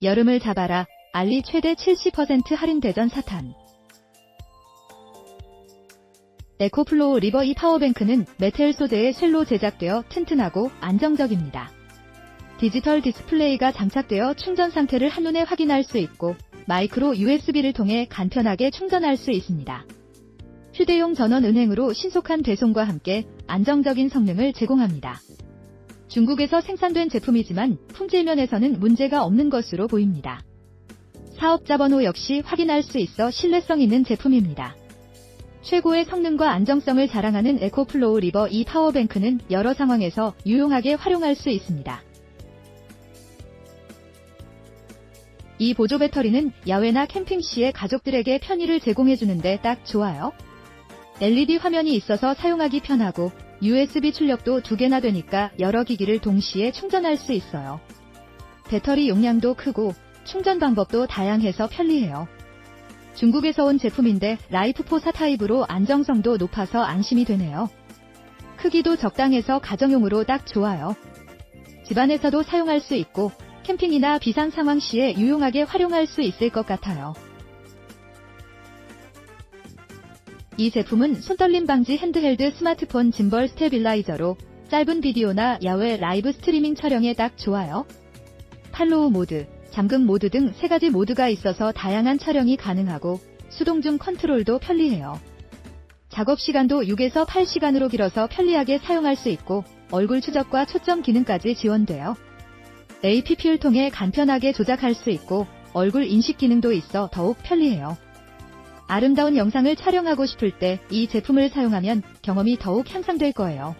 여름을 잡아라. 알리 최대 70% 할인 대전 사탄. 에코플로우 리버 이 파워뱅크는 메텔 소재의 쉘로 제작되어 튼튼하고 안정적입니다. 디지털 디스플레이가 장착되어 충전 상태를 한눈에 확인할 수 있고 마이크로 USB를 통해 간편하게 충전할 수 있습니다. 휴대용 전원 은행으로 신속한 배송과 함께 안정적인 성능을 제공합니다. 중국에서 생산된 제품이지만 품질 면에서는 문제가 없는 것으로 보입니다. 사업자 번호 역시 확인할 수 있어 신뢰성 있는 제품입니다. 최고의 성능과 안정성을 자랑하는 에코플로우 리버 이 파워뱅크는 여러 상황에서 유용하게 활용할 수 있습니다. 이 보조 배터리는 야외나 캠핑 시에 가족들에게 편의를 제공해주는데 딱 좋아요. LED 화면이 있어서 사용하기 편하고 USB 출력도 두 개나 되니까 여러 기기를 동시에 충전할 수 있어요. 배터리 용량도 크고 충전 방법도 다양해서 편리해요. 중국에서 온 제품인데 라이프4 타입으로 안정성도 높아서 안심이 되네요. 크기도 적당해서 가정용으로 딱 좋아요. 집안에서도 사용할 수 있고 캠핑이나 비상 상황 시에 유용하게 활용할 수 있을 것 같아요. 이 제품은 손떨림 방지 핸드헬드 스마트폰 짐벌 스테빌라이저로 짧은 비디오나 야외 라이브 스트리밍 촬영에 딱 좋아요. 팔로우 모드, 잠금 모드 등 세 가지 모드가 있어서 다양한 촬영이 가능하고 수동 중 컨트롤도 편리해요. 작업 시간도 6에서 8시간으로 길어서 편리하게 사용할 수 있고 얼굴 추적과 초점 기능까지 지원돼요. APP를 통해 간편하게 조작할 수 있고 얼굴 인식 기능도 있어 더욱 편리해요. 아름다운 영상을 촬영하고 싶을 때 이 제품을 사용하면 경험이 더욱 향상될 거예요.